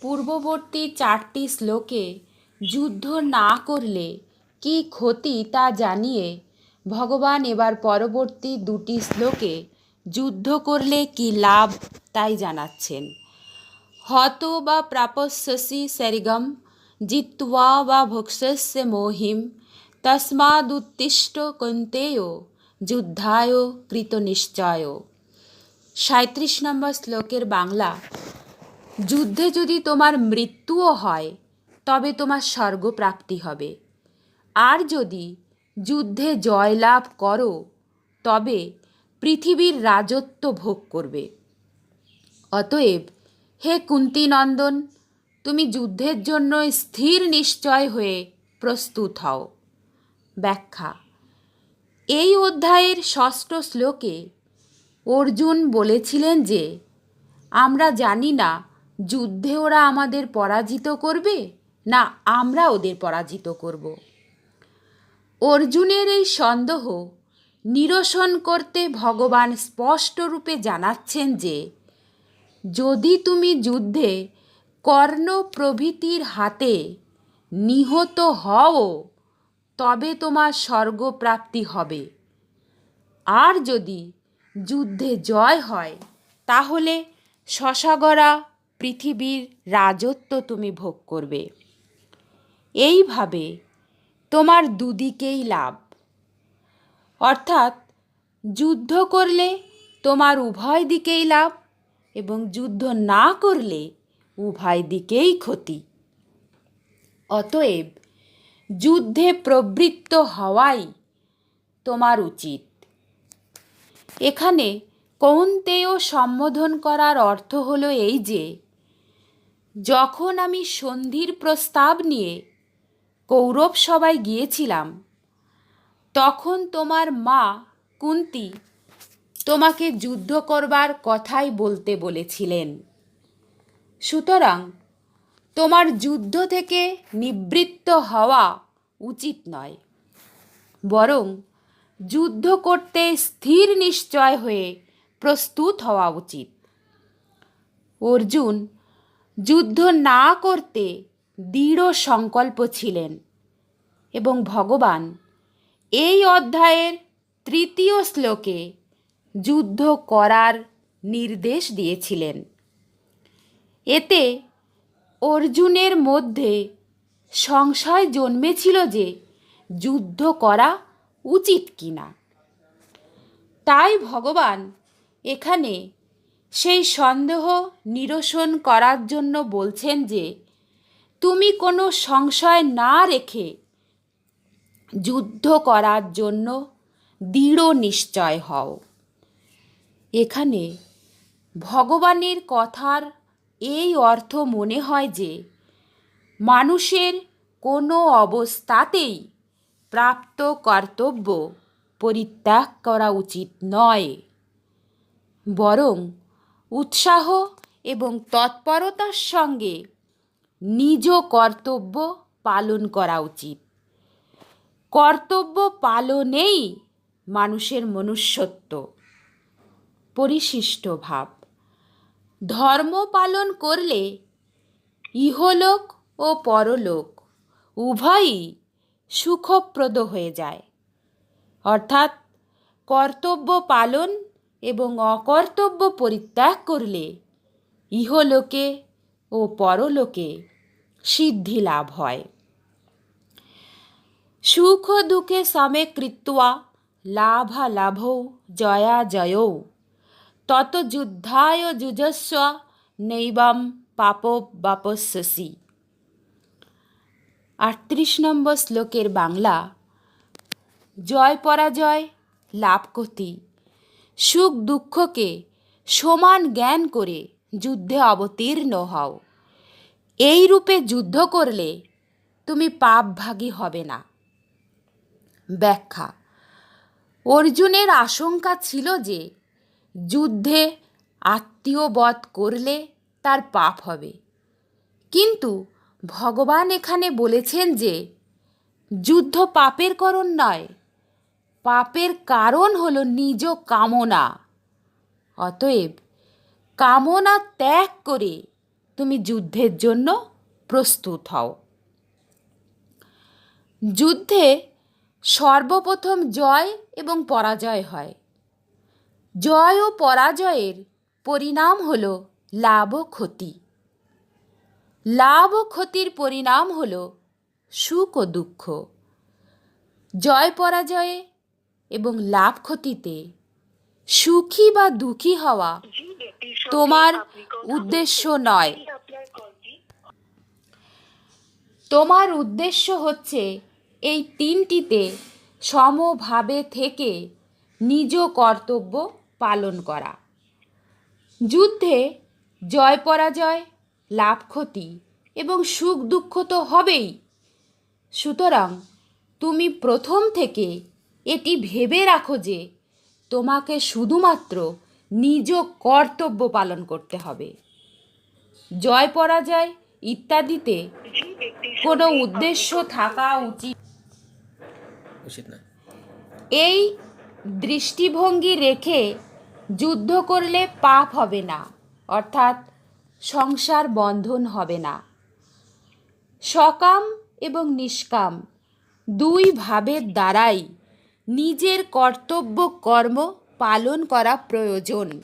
পূর্ববর্তী চারটি শ্লোকে যুদ্ধ না করলে কি ক্ষতি তা জানিয়ে ভগবান এবার পরবর্তী দুটি শ্লোকে যুদ্ধ করলে কি লাভ তাই জানাচ্ছেন। হত বা প্রাপস্যসি সেরিগম, জিত্বা বা ভোক্সস্য মোহিম, তস্মাদুত্তিষ্ঠ কন্তেয়, যুদ্ধায় কৃতনিশ্চয়। সাঁত্রিশ নম্বর শ্লোকের বাংলা যুদ্ধে যদি তোমার মৃত্যুও হয়, তবে তোমার স্বর্গপ্রাপ্তি হবে। আর যদি যুদ্ধে জয়লাভ করো, তবে পৃথিবীর রাজত্ব ভোগ করবে। অতএব, হে কুন্তিনন্দন, তুমি যুদ্ধের জন্য স্থির নিশ্চয় হয়ে প্রস্তুত হও। ব্যাখ্যা, এই অধ্যায়ের ষষ্ঠ শ্লোকে অর্জুন বলেছিলেন যে, আমরা জানি না যুদ্ধে ওরা আমাদের পরাজিত করবে না আমরা ওদের পরাজিত করব? অর্জুনের এই সন্দেহ নিরসন করতে ভগবান স্পষ্টরূপে জানাচ্ছেন যে, যদি তুমি যুদ্ধে কর্ণ প্রভৃতির হাতে নিহত হও, তবে তোমার স্বর্গপ্রাপ্তি হবে। আর যদি যুদ্ধে জয় হয়, তাহলে শশাগরা পৃথিবীর রাজত্ব তুমি ভোগ করবে। এইভাবে তোমার দুদিকেই লাভ। অর্থাৎ যুদ্ধ করলে তোমার উভয় দিকেই লাভ এবং যুদ্ধ না করলে উভয় দিকেই ক্ষতি। অতএব যুদ্ধে প্রবৃত্ত হওয়াই তোমার উচিত। এখানে কৌন্তেয় সম্বোধন করার অর্থ হলো এই যে যখন আমি সন্ধির প্রস্তাব নিয়ে কৌরব সভায় গিয়েছিলাম, তখন তোমার মা কুন্তি তোমাকে যুদ্ধ করবার কথাই বলতে বলেছিলেন। সুতরাং তোমার যুদ্ধ থেকে নিবৃত্ত হওয়া উচিত নয়, বরং যুদ্ধ করতে স্থির নিশ্চয় হয়ে প্রস্তুত হওয়া উচিত। অর্জুন যুদ্ধ না করতে দৃঢ় সংকল্প ছিলেন। এবং ভগবান এই অধ্যায়ের তৃতীয় শ্লোকে যুদ্ধ করার নির্দেশ দিয়েছিলেন। এতে অর্জুনের মধ্যে সংশয় জন্মেছিল যে যুদ্ধ করা উচিত কিনা। তাই ভগবান এখানে সেই সন্দেহ নিরসন করার জন্য বলছেন যে, তুমি কোনো সংশয় না রেখে যুদ্ধ করার জন্য দৃঢ় নিশ্চয় হও। এখানে ভগবানের কথার এই অর্থ মনে হয় যে, মানুষের কোনো অবস্থাতেই প্রাপ্ত কর্তব্য পরিত্যাগ করা উচিত নয়, বরং উৎসাহ এবং তৎপরতার সঙ্গে নিজ কর্তব্য পালন করা উচিত। কর্তব্য পালনেই মানুষের মনুষ্যত্ব। পরিশিষ্ট ভাব। ধর্ম পালন করলে ইহলোক ও পরলোক উভয়ই সুখপ্রদ হয়ে যায়। অর্থাৎ কর্তব্য পালন এবং অকর্তব্য পরিত্যাগ করলে ইহলোকে ও পরলোকে সিদ্ধি লাভ হয়। সুখ দুঃখে সমে কৃত্বা লাভালাভৌ জয়া জয়ৌ। তত যুদ্ধায় যুজস্ব নৈবম পাপ বাপস্যসি। আটত্রিশ নম্বর শ্লোকের বাংলা, জয় পরাজয়, লাভ সুখ দুঃখকে সমান জ্ঞান করে যুদ্ধে অবতীর্ণ হও। এই রূপে যুদ্ধ করলে তুমি পাপভাগী হবে না। ব্যাখ্যা, অর্জুনের আশঙ্কা ছিল যে যুদ্ধে আত্মীয় বধ করলে তার পাপ হবে। কিন্তু ভগবান এখানে বলেছেন যে যুদ্ধ পাপের করণ নয় পাপের কারণ হলো নিজ কামনা। অতএব কামনা ত্যাগ করে তুমি যুদ্ধের জন্য প্রস্তুত হও। যুদ্ধে সর্বপ্রথম জয় এবং পরাজয় হয়। জয় ও পরাজয়ের পরিণাম হল লাভ ও ক্ষতি। লাভ ও ক্ষতির পরিণাম হল সুখ ও দুঃখ। জয় পরাজয়ে এবং লাভ ক্ষতিতে সুখী বা দুঃখী হওয়া তোমার উদ্দেশ্য নয়। তোমার উদ্দেশ্য হচ্ছে এই তিনটিতে সমভাবে থেকে নিজ কর্তব্য পালন করা। যুদ্ধে জয় পরাজয়, লাভ ক্ষতি এবং সুখ দুঃখ তো হবেই। সুতরাং তুমি প্রথম থেকে এটি ভেবে রাখো যে তোমাকে শুধুমাত্র নিজ কর্তব্য পালন করতে হবে। জয় পরাজয় ইত্যাদিতে কোনো উদ্দেশ্য থাকা উচিত এই দৃষ্টিভঙ্গি রেখে যুদ্ধ করলে পাপ হবে না অর্থাৎ সংসার বন্ধন হবে না। সকাম এবং নিষ্কাম দুই ভাবের দ্বারাই নিজের কর্তব্য কর্ম পালন করা প্রয়োজন।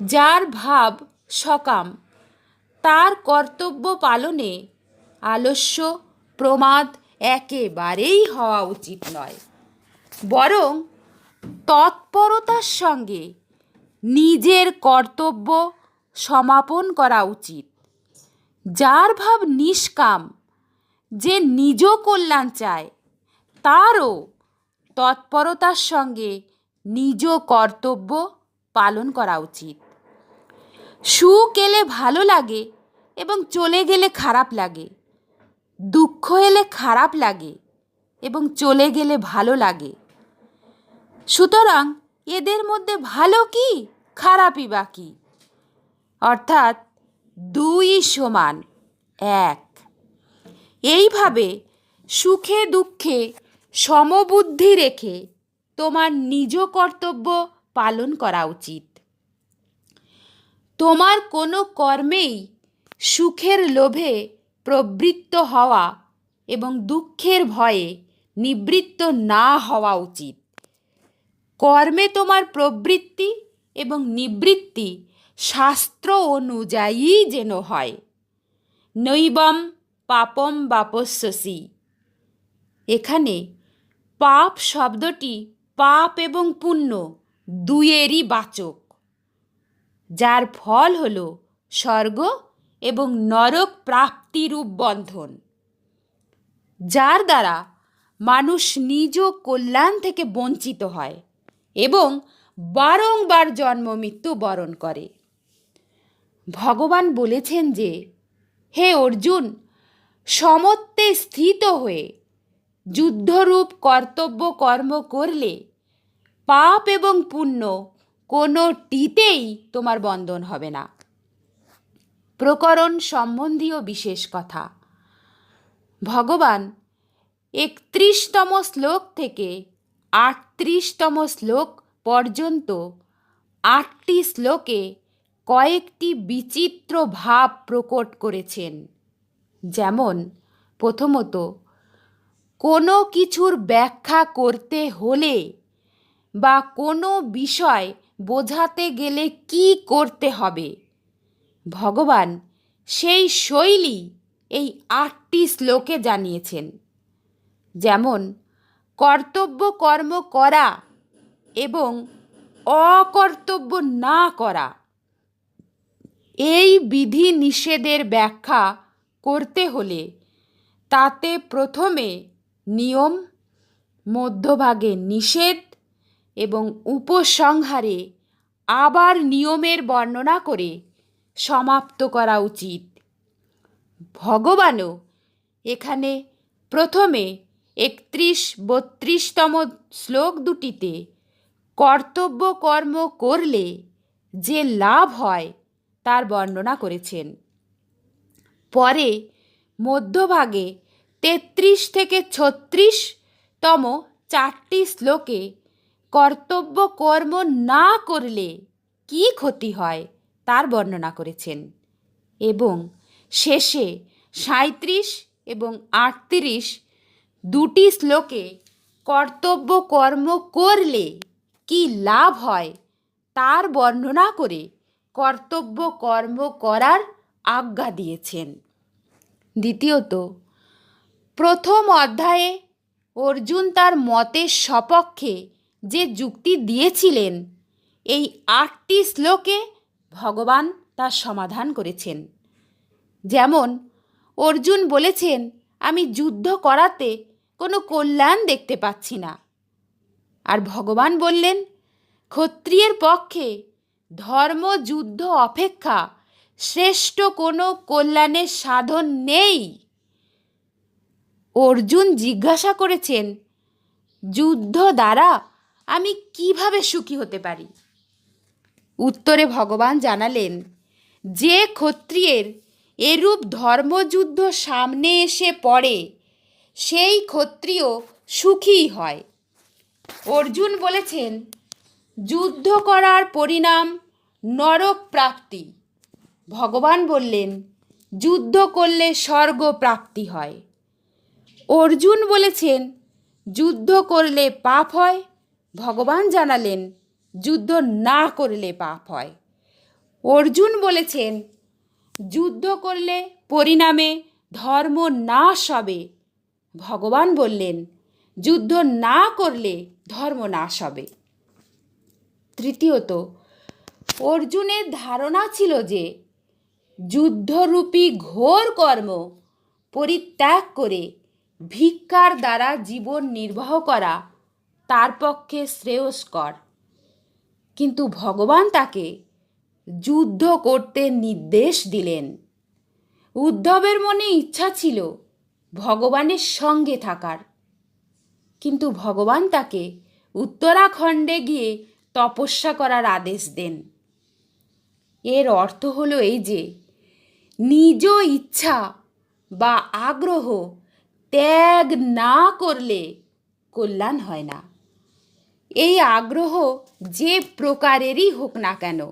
যার ভাব সকাম, তার কর্তব্য পালনে আলস্য, প্রমাদ একেবারেই হওয়া উচিত নয়। বরং তৎপরতার সঙ্গে নিজের কর্তব্য সমাপন করা উচিত। যার ভাব নিষ্কাম, যে নিজ কল্যাণ চায়, তারও তৎপরতার সঙ্গে নিজ কর্তব্য পালন করা উচিত। সুখ এলে ভালো লাগে এবং চলে গেলে খারাপ লাগে। দুঃখ এলে খারাপ লাগে এবং চলে গেলে ভালো লাগে। সুতরাং এদের মধ্যে ভালো কি, খারাপই বা কি? অর্থাৎ দুই সমান এক। এইভাবে সুখে দুঃখে সমবুদ্ধি রেখে তোমার নিজ কর্তব্য পালন করা উচিত। তোমার কোনো কর্মেই সুখের লোভে প্রবৃত্ত হওয়া এবং দুঃখের ভয়ে নিবৃত্ত না হওয়া উচিত। কর্মে তোমার প্রবৃত্তি এবং নিবৃত্তি শাস্ত্র অনুযায়ী যেন হয়। নৈবম পাপম বাপস্যসি এখানে পাপ শব্দটি পাপ এবং পুণ্য দুয়েরই বাচক। যার ফল হল স্বর্গ এবং নরক প্রাপ্তিরূপ বন্ধন। যার দ্বারা মানুষ নিজ কল্যাণ থেকে বঞ্চিত হয় এবং বারংবার জন্ম মৃত্যু বরণ করে। ভগবান বলেছেন যে, হে অর্জুন, সমত্বে স্থিত হয়ে যুদ্ধরূপ কর্তব্য কর্ম করলে পাপ এবং পুণ্য কোনোটিতেই তোমার বন্ধন হবে না। প্রকরণ সম্বন্ধীয় বিশেষ কথা। ভগবান একত্রিশতম শ্লোক থেকে আটত্রিশতম শ্লোক পর্যন্ত আটটি শ্লোকে কয়েকটি বিচিত্র ভাব প্রকট করেছেন। যেমন প্রথমত কোনো কিছুর ব্যাখ্যা করতে হলে বা কোনো বিষয় বোঝাতে গেলে কি করতে হবে? ভগবান সেই শৈলী এই আটটি শ্লোকে জানিয়েছেন। যেমন, কর্তব্য কর্ম করা এবং অকর্তব্য না করা। এই বিধি নিষেধের ব্যাখ্যা করতে হলে তাতে প্রথমে নিয়ম, মধ্যভাগে নিষেধ এবং উপসংহারে আবার নিয়মের বর্ণনা করে সমাপ্ত করা উচিত। ভগবানও এখানে প্রথমে একত্রিশ বত্রিশতম শ্লোক দুটিতে কর্তব্য কর্ম করলে যে লাভ হয় তার বর্ণনা করেছেন। পরে মধ্যভাগে তেত্রিশ থেকে ছত্রিশতম চারটি শ্লোকে কর্তব্য কর্ম না করলে কি ক্ষতি হয় তার বর্ণনা করেছেন। এবং শেষে সাঁত্রিশ এবং আটত্রিশ দুটি শ্লোকে কর্তব্য কর্ম করলে কি লাভ হয় তার বর্ণনা করে কর্তব্য কর্ম করার আজ্ঞা দিয়েছেন। দ্বিতীয়ত প্রথম অধ্যায়ে অর্জুন তার মতের সপক্ষে যে যুক্তি দিয়েছিলেন, এই আটটি শ্লোকে ভগবান তার সমাধান করেছেন। যেমন, অর্জুন বলেছেন, আমি যুদ্ধ করাতে কোনো কল্যাণ দেখতে পাচ্ছি না। আর ভগবান বললেন, ক্ষত্রিয়ের পক্ষে ধর্ম, যুদ্ধ, অপেক্ষা শ্রেষ্ঠ কোনো কল্যাণের সাধন নেই। অর্জুন জিজ্ঞাসা করেছেন, যুদ্ধ দ্বারা আমি কীভাবে সুখী হতে পারি? উত্তরে ভগবান জানালেন, যে ক্ষত্রিয়ের এরূপ ধর্মযুদ্ধ সামনে এসে পড়ে, সেই ক্ষত্রিয় সুখী হয়। অর্জুন বলেছেন, যুদ্ধ করার পরিণাম নরক প্রাপ্তি ভগবান বললেন, যুদ্ধ করলে স্বর্গ প্রাপ্তি হয়। অর্জুন বলেছেন, যুদ্ধ করলে পাপ হয়। ভগবান জানালেন, যুদ্ধ না করলে পাপ হয়। অর্জুন বলেছেন, যুদ্ধ করলে পরিণামে ধর্ম নাশ হবে। ভগবান বললেন, যুদ্ধ না করলে ধর্ম নাশ হবে। তৃতীয়ত, অর্জুনের ধারণা ছিল যে, যুদ্ধরূপী ঘোর কর্ম পরিত্যাগ করে ভিক্ষার দ্বারা জীবন নির্বাহ করা তার পক্ষে শ্রেয়স্কর। কিন্তু ভগবান তাকে যুদ্ধ করতে নির্দেশ দিলেন। উদ্ধবের মনে ইচ্ছা ছিল ভগবানের সঙ্গে থাকার। কিন্তু ভগবান তাকে উত্তরাখণ্ডে গিয়ে তপস্যা করার আদেশ দেন। এর অর্থ হলো এই যে, নিজ ইচ্ছা বা আগ্রহ ত্যাগ না করলে কল্যাণ হয় না। এই আগ্রহ যে প্রকারেরই হোক না কেন,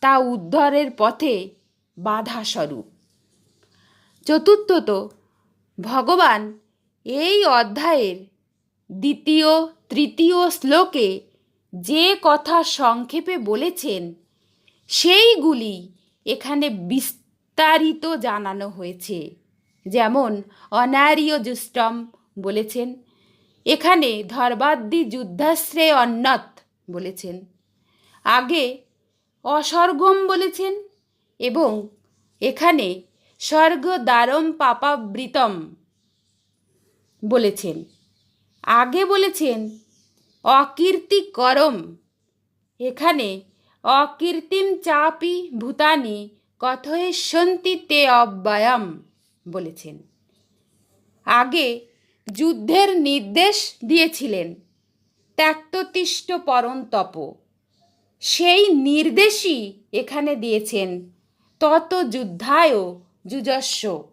তা উদ্ধারের পথে বাধা স্বরূপ চতুর্থত, ভগবান এই অধ্যায়ের দ্বিতীয়, তৃতীয় শ্লোকে যে কথা সংক্ষেপে বলেছেন, সেইগুলি এখানে বিস্তারিত জানানো হয়েছে। যেমন অনার্য জুষ্টম বলেছেন, এখানে ধর্বাদ্দি যুদ্ধাশ্রয় অন্যত বলেছেন। আগে অসর্গম বলেছেন এবং এখানে স্বর্গ দ্বারম পাপাবৃতম বলেছেন। আগে বলেছেন অকীর্তি করম এখানে অকীর্তিম চাপি ভূতানি কথয়েশ্বন্তি তে অব্যয়ম। বলেছেন। আগে যুদ্ধের নির্দেশ দিয়েছিলেন ত্যক্ততিষ্ঠ পরন্তপ। সেই নির্দেশই এখানে দিয়েছেন তত যুদ্ধায় যুজস্ব।